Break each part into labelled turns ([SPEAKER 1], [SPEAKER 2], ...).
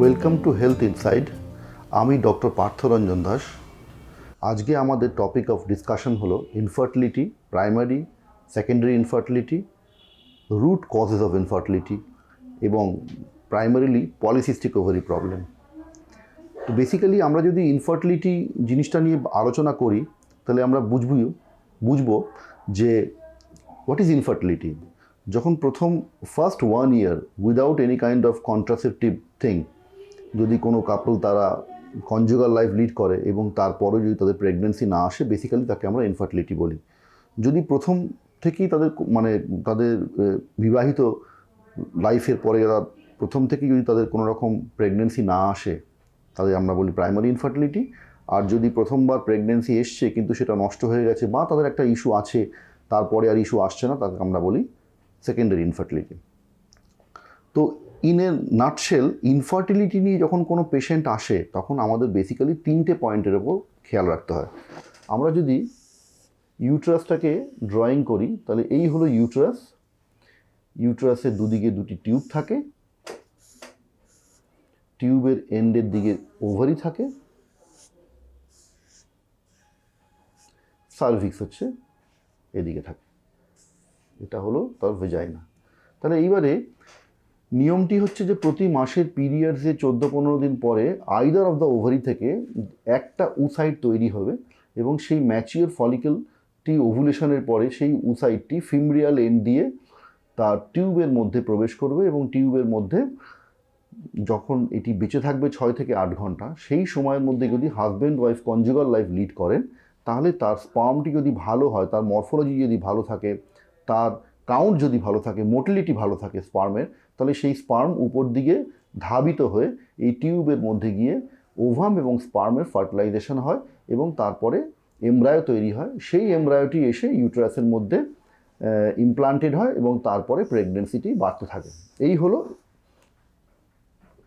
[SPEAKER 1] Welcome to health inside আমি doctor Partharanjan Das. আজকে আমাদের টপিক অফ ডিসকাশন হলো infertility primary secondary infertility root causes of infertility এবং primarily polycystic ovary problem তো basically আমরা যদি ইনফার্টিলিটি জিনিসটা নিয়ে আলোচনা করি, তাহলে আমরা বুঝবই, বুঝব যে হোয়াট ইজ ইনফার্টিলিটি যখন প্রথম first one year without any kind of contraceptive thing যদি কোনো কাপল তারা কনজুগাল লাইফ লিড করে এবং তারপরে যদি তাদের প্রেগনেন্সি না আসে বেসিক্যালি তাকে আমরা ইনফার্টিলিটি বলি। যদি প্রথম থেকেই তাদের মানে তাদের বিবাহিত লাইফের পরে এরা প্রথম থেকেই যদি তাদের কোনো রকম প্রেগনেন্সি না আসে, তাদের আমরা বলি প্রাইমারি ইনফার্টিলিটি আর যদি প্রথমবার প্রেগনেন্সি এসছে কিন্তু সেটা নষ্ট হয়ে গেছে বা তাদের একটা ইস্যু আছে, তারপরে আর ইস্যু আসছে না, তাকে আমরা বলি সেকেন্ডারি ইনফার্টিলিটি তো ইন এ নাটশেল ইনফার্টিলিটি নিয়ে যখন কোনো পেশেন্ট আসে, তখন আমাদের বেসিক্যালি তিনটে পয়েন্টের ওপর খেয়াল রাখতে হয়। আমরা যদি ইউট্রাসটাকে ড্রয়িং করি, তাহলে এই হলো ইউট্রাস ইউট্রাসের দুদিকে দুটি টিউব থাকে। টিউবের এন্ডের দিকে ওভারি থাকে। সার্ভিক্স হচ্ছে এদিকে থাকে। এটা হলো তার ভেজাইনা তাহলে এইবারে নিয়মটি হচ্ছে যে প্রতি মাসের পিরিয়ডসে চোদ্দ পনেরো দিন পরে আইদার অফ দ্য ওভারি থেকে একটা উসাইড তৈরি হবে এবং সেই ম্যাচিওর ফলিকেলটি ওভুলেশনের পরে সেই উসাইডটি ফিমরিয়াল এন্ড দিয়ে তার টিউবের মধ্যে প্রবেশ করবে এবং টিউবের মধ্যে যখন এটি বেঁচে থাকবে ছয় থেকে আট ঘণ্টা, সেই সময়ের মধ্যে যদি husband wife conjugal life lead করেন, তাহলে তার স্পার্মটি যদি ভালো হয়, তার মরফোলজি যদি ভালো থাকে, তার কাউন্ট যদি ভালো থাকে, মোটিলিটি ভালো থাকে স্পার্মের, তাহলে সেই স্পার্ম উপর দিকে ধাবিত হয়ে এই টিউবের মধ্যে গিয়ে ওভাম এবং স্পার্মের ফার্টিলাইজেশন হয় এবং তারপরে এমব্রায়ো তৈরি হয়। সেই এমব্রায়োটি এসে ইউটেরাসের মধ্যে ইমপ্লান্টেড হয় এবং তারপরে প্রেগনেন্সিটি বাড়তে থাকে। এই হলো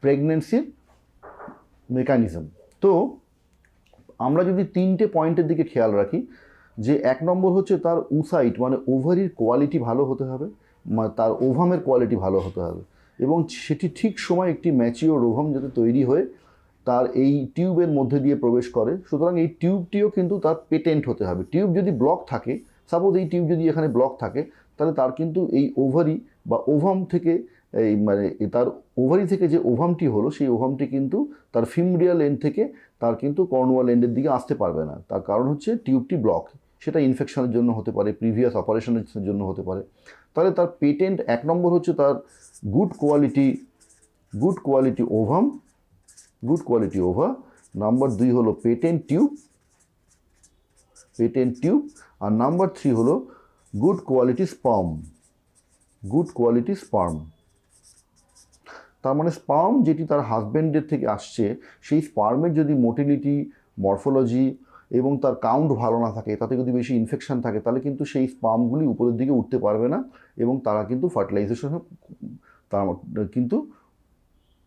[SPEAKER 1] প্রেগনেন্সির মেকানিজম তো আমরা যদি তিনটে পয়েন্টের দিকে খেয়াল রাখি যে এক নম্বর হচ্ছে তার উসাইট মানে ওভারির কোয়ালিটি ভালো হতে হবে তার ওভামের কোয়ালিটি ভালো হতে হবে। এবং সেটি ঠিক সময় একটি ম্যাচিওর ওভাম যাতে তৈরি হয়ে তার এই টিউবের মধ্যে দিয়ে প্রবেশ করে। সুতরাং এই টিউবটিও কিন্তু তার পেটেন্ট হতে হবে। টিউব যদি ব্লক থাকে সাপোজ এই টিউব যদি এখানে ব্লক থাকে, তাহলে তার কিন্তু এই ওভারি বা ওভাম থেকে এই মানে তার ওভারি থেকে যে ওভামটি হলো, সেই ওভামটি কিন্তু তার ফিমরিয়াল এন্ড থেকে তার কিন্তু কর্নওয়াল এন্ডের দিকে আসতে পারবে না। তার কারণ হচ্ছে টিউবটি ব্লক সেটা ইনফেকশনের জন্য হতে পারে প্রিভিয়াস অপারেশনের জন্য হতে পারে। তাহলে তার পেটেন্ট এক নম্বর হচ্ছে তার good quality good quality ovum good quality ova number দুই হলো পেটেন্ট টিউব পেটেন্ট টিউব আর নাম্বার থ্রি হলো good quality sperm good quality sperm তার মানে স্পার্ম যেটি তার হাজব্যান্ডের থেকে আসছে, সেই স্পার্মের যদি মোটিলিটি মরফোলজি এবং তার কাউন্ট ভালো না থাকে, তাতে যদি বেশি ইনফেকশান থাকে, তাহলে কিন্তু সেই স্পামগুলি উপরের দিকে উঠতে পারবে না এবং তারা কিন্তু ফার্টিলাইজেশন তার কিন্তু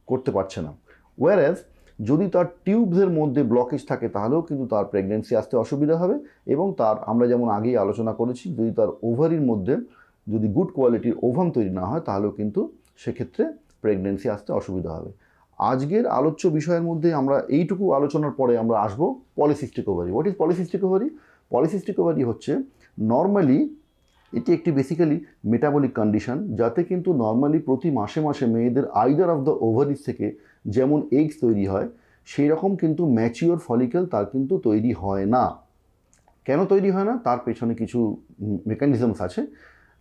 [SPEAKER 1] করতে পারছে না। ওয়ারাজ যদি তার টিউবসের মধ্যে ব্লকেজ থাকে, তাহলেও কিন্তু তার প্রেগনেন্সি আসতে অসুবিধা হবে এবং তার, আমরা যেমন আগেই আলোচনা করেছি, যদি তার ওভারির মধ্যে যদি গুড কোয়ালিটির ওভাম তৈরি না হয়, তাহলেও কিন্তু সেক্ষেত্রে প্রেগনেন্সি আসতে অসুবিধা হবে। আজকের আলোচ্য বিষয়ের মধ্যে আমরা এইটুকু আলোচনার পরে আমরা আসব polycystic ovary what is polycystic ovary polycystic ovary হচ্ছে নর্মালি এটি একটি বেসিক্যালি মেটাবলিক কন্ডিশন যাতে কিন্তু নর্মালি প্রতি মাসে মাসে মেয়েদের আইদার অফ দ্য ওভারিজ থেকে যেমন এগস তৈরি হয়, সেই রকম কিন্তু ম্যাচিওর ফলিকেল তার কিন্তু তৈরি হয় না। কেন তৈরি হয় না? তার পেছনে কিছু মেকানিজমস আছে।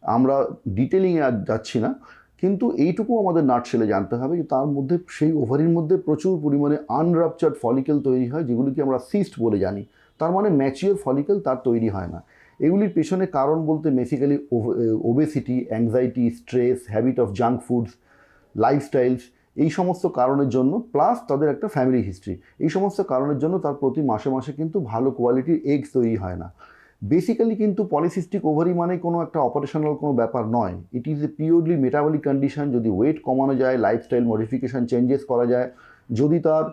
[SPEAKER 1] আমরা ডিটেলিংয়ে আর যাচ্ছি না। কিন্তু এইটুকু আমাদের নাটশেলে জানতে হবে যে তার মধ্যে, সেই ওভারির মধ্যে প্রচুর পরিমাণে আনরাপচার্ড ফলিকেল তৈরি হয়, যেগুলিকে আমরা সিস্ট বলে জানি। তার মানে ম্যাচিওর ফলিকেল তার তৈরি হয় না। এগুলির পেছনে কারণ বলতে basically obesity anxiety stress habit of junk foods lifestyles এই সমস্ত কারণের জন্য প্লাস তাদের একটা ফ্যামিলি হিস্ট্রি এই সমস্ত কারণের জন্য তার প্রতি মাসে মাসে কিন্তু ভালো কোয়ালিটির এগস তৈরি হয় না। বেসিক্যালি কিন্তু পলিসিস্টিক ওভারি মানে কোনো একটা অপারেশনাল কোনো ব্যাপার নয়। It is a purely metabolic condition যদি ওয়েট কমানো যায় লাইফস্টাইল মডিফিকেশান চেঞ্জেস করা যায়, যদি তার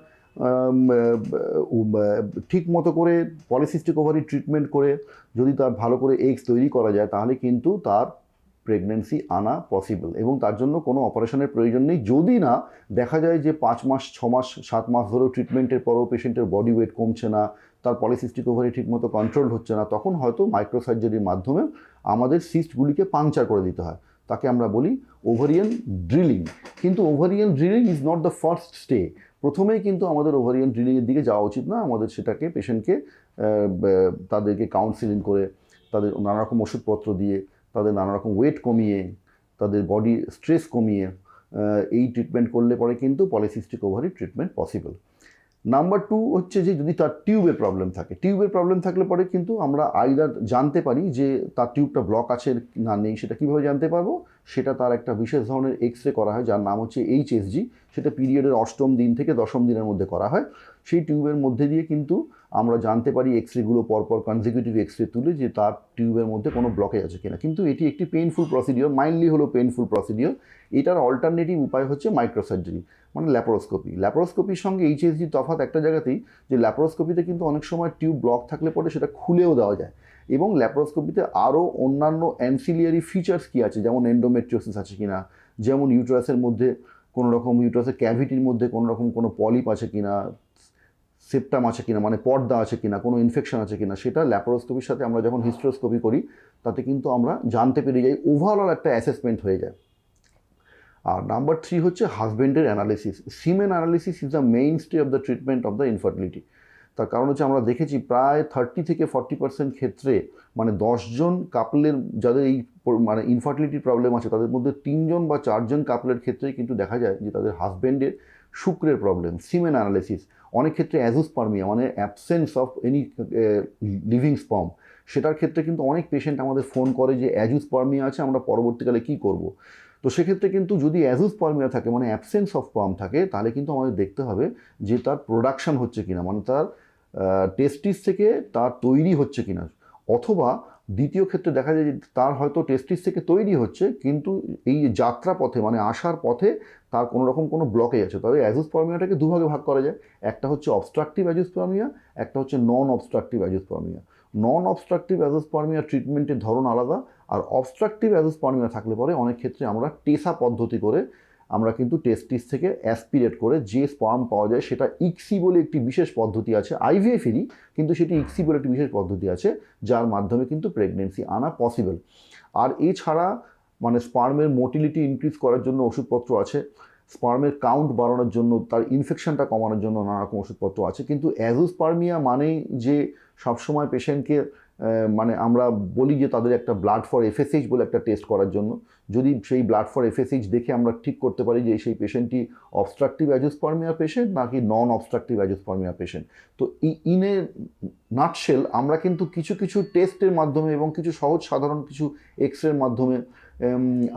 [SPEAKER 1] ঠিক মতো করে পলিসিস্টিক ওভারি ট্রিটমেন্ট করে, যদি তার ভালো করে এগস তৈরি করা যায়, তাহলে কিন্তু তার প্রেগনেন্সি আনা পসিবল এবং তার জন্য কোনো অপারেশনের প্রয়োজন নেই। যদি না, দেখা যায় যে পাঁচ মাস, ছ মাস, সাত মাস ধরেও ট্রিটমেন্টের পরেও পেশেন্টের বডি ওয়েট কমছে না, তার পলিসিস্টিক ওভারি ঠিকমতো কন্ট্রোল হচ্ছে না, তখন হয়তো মাইক্রোসার্জারির মাধ্যমে আমাদের সিস্টগুলিকে পাংচার করে দিতে হয়। তাকে আমরা বলি ওভারিয়ান ড্রিলিং কিন্তু ovarian drilling is not the first stay প্রথমেই কিন্তু আমাদের ওভারিয়ান ড্রিলিংয়ের দিকে যাওয়া উচিত না। আমাদের সেটাকে পেশেন্টকে তাদেরকে কাউন্সিলিং করে, তাদের নানারকম ওষুধপত্র দিয়ে তাদের নানা রকম ওয়েট কমিয়ে, তাদের বডি স্ট্রেস কমিয়ে এই ট্রিটমেন্ট করলে পরে কিন্তু polycystic ovary treatment possible number two হচ্ছে যে যদি তার টিউবের প্রবলেম থাকে। টিউবের প্রবলেম থাকলে পরে কিন্তু আমরা আইদার জানতে পারি যে তার টিউবটা ব্লক আছে না নেই, সেটা কীভাবে জানতে পারব? সেটা তার একটা বিশেষ ধরনের এক্স রে করা হয়, যার নাম হচ্ছে এইচএসজি সেটা পিরিয়ডের অষ্টম দিন থেকে দশম দিনের মধ্যে করা হয়। সেই টিউবের মধ্যে দিয়ে কিন্তু আমরা জানতে পারি এক্স রেগুলো পরপর কনজিকিউটিভ এক্স রে তুলে যে তার টিউবের মধ্যে কোনো ব্লকেজ আছে কিনা। কিন্তু এটি একটি পেইনফুল প্রসিডিওর মাইন্ডলি হলো পেইনফুল প্রসিডিওর এটার অল্টারনেটিভ উপায় হচ্ছে মাইক্রোসার্জারি মানে ল্যাপারোস্কোপি ল্যাপারোস্কোপির সঙ্গে এইচএসজি তফাৎ একটা জায়গাতেই যে ল্যাপারোস্কোপিতে কিন্তু অনেক সময় টিউব ব্লক থাকলে পরে সেটা খুলেও দেওয়া যায়। এবং ল্যাপারোস্কোপিতে আরও অন্যান্য অ্যান্সিলিয়ারি ফিচার্স কী আছে? যেমন এন্ডোমেট্রিওসিস আছে কি না যেমন ইউটারাসের মধ্যে কোনো রকম ইউটারাসের ক্যাভিটির মধ্যে কোনো রকম কোনো পলিপ আছে কি না সেপ্টাম আছে কিনা? মানে পর্দা আছে কিনা? কোনো ইনফেকশন আছে কিনা? সেটা ল্যাপারোস্কোপির সাথে আমরা যখন হিস্ট্রোস্কোপি করি, তাতে কিন্তু আমরা জানতে পেরে যাই ওভারঅল একটা অ্যাসেসমেন্ট হয়ে যায়। আর নাম্বার থ্রি হচ্ছে হাজব্যান্ডের analysis semen analysis is the mainstay of the treatment of the infertility তার কারণ হচ্ছে আমরা দেখেছি প্রায় থার্টি থেকে ফর্টি পার্সেন্ট ক্ষেত্রে মানে দশজন কাপলের যাদের এই মানে ইনফার্টিলিটির প্রবলেম আছে, তাদের মধ্যে তিনজন বা চারজন কাপলের ক্ষেত্রে কিন্তু দেখা যায় যে তাদের হাজবেন্ডের শুক্রের প্রবলেম সিমেন অ্যানালিসিস অনেক ক্ষেত্রে অ্যাজোস্পার্মিয়া মানে absence of any living sperm সেটার ক্ষেত্রে কিন্তু অনেক পেশেন্ট আমাদের ফোন করে যে অ্যাজোস্পার্মিয়া আছে, আমরা পরবর্তীকালে কী করব? তো সেক্ষেত্রে কিন্তু যদি অ্যাজোস্পার্মিয়া থাকে মানে অ্যাবসেন্স অফ পাম থাকে, তাহলে কিন্তু আমাদের দেখতে হবে যে তার প্রোডাকশন হচ্ছে কিনা মানে তার টেস্টিস থেকে তার তৈরি হচ্ছে কিনা। অথবা দ্বিতীয় ক্ষেত্রে দেখা যায় যে তার হয়তো টেস্টিস থেকে তৈরি হচ্ছে, কিন্তু এই যাত্রা পথে মানে আসার পথে তার কোনো রকম কোনো ব্লকেজ আছে। তবে অ্যাজুস অ্যাজোস্পার্মিয়াটাকে দুভাগে ভাগ করা যায়। একটা হচ্ছে অবস্ট্রাকটিভ অ্যাজোস্পার্মিয়া একটা হচ্ছে non obstructive azoospermia non obstructive azoospermia ট্রিটমেন্টের ধরন আলাদা, আর অবস্ট্রাকটিভ অ্যাজোস্পার্মিয়া থাকলে পরে অনেক ক্ষেত্রে আমরা টেসা পদ্ধতি করে আমরা কিন্তু টেস্টিস থেকে অ্যাসপিরেট করে যে স্পার্ম পাওয়া যায় সেটা ইক্সি বলে একটি বিশেষ পদ্ধতি আছে আইভিএফেরই কিন্তু সেটি ইক্সি বলে একটি বিশেষ পদ্ধতি আছে, যার মাধ্যমে কিন্তু প্রেগনেন্সি আনা পসিবল আর এছাড়া মানে স্পার্মের মোটিলিটি ইনক্রিজ করার জন্য ওষুধপত্র আছে স্পার্মের কাউন্ট বাড়ানোর জন্য, তার ইনফেকশনটা কমানোর জন্য নানা রকম ওষুধপত্র আছে, কিন্তু অ্যাজোস্পার্মিয়া মানেই যে সবসময় পেশেন্টকে মানে আমরা বলি যে তাদের একটা ব্লাড ফর এফএসএইচ বলে একটা টেস্ট করার জন্য। যদি সেই ব্লাড ফর এফএসএইচ দেখে আমরা ঠিক করতে পারি যে সেই পেশেন্টটি অবস্ট্রাকটিভ অ্যাজোস্পার্মিয়া পেশেন্ট নাকি নন অবস্ট্রাকটিভ অ্যাজোস্পার্মিয়া পেশেন্ট তো ইন এ নাটশেল আমরা কিন্তু কিছু কিছু টেস্টের মাধ্যমে এবং কিছু সহজ সাধারণ কিছু এক্স মাধ্যমে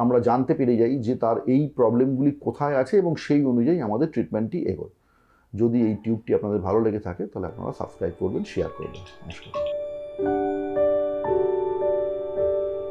[SPEAKER 1] আমরা জানতে পেরে যাই যে তার এই প্রবলেমগুলি কোথায় আছে এবং সেই অনুযায়ী আমাদের ট্রিটমেন্টটি এগোয়। যদি এই টিউবটি আপনাদের ভালো লেগে থাকে তাহলে আপনারা সাবস্ক্রাইব করবেন শেয়ার করবেন। নমস্কার।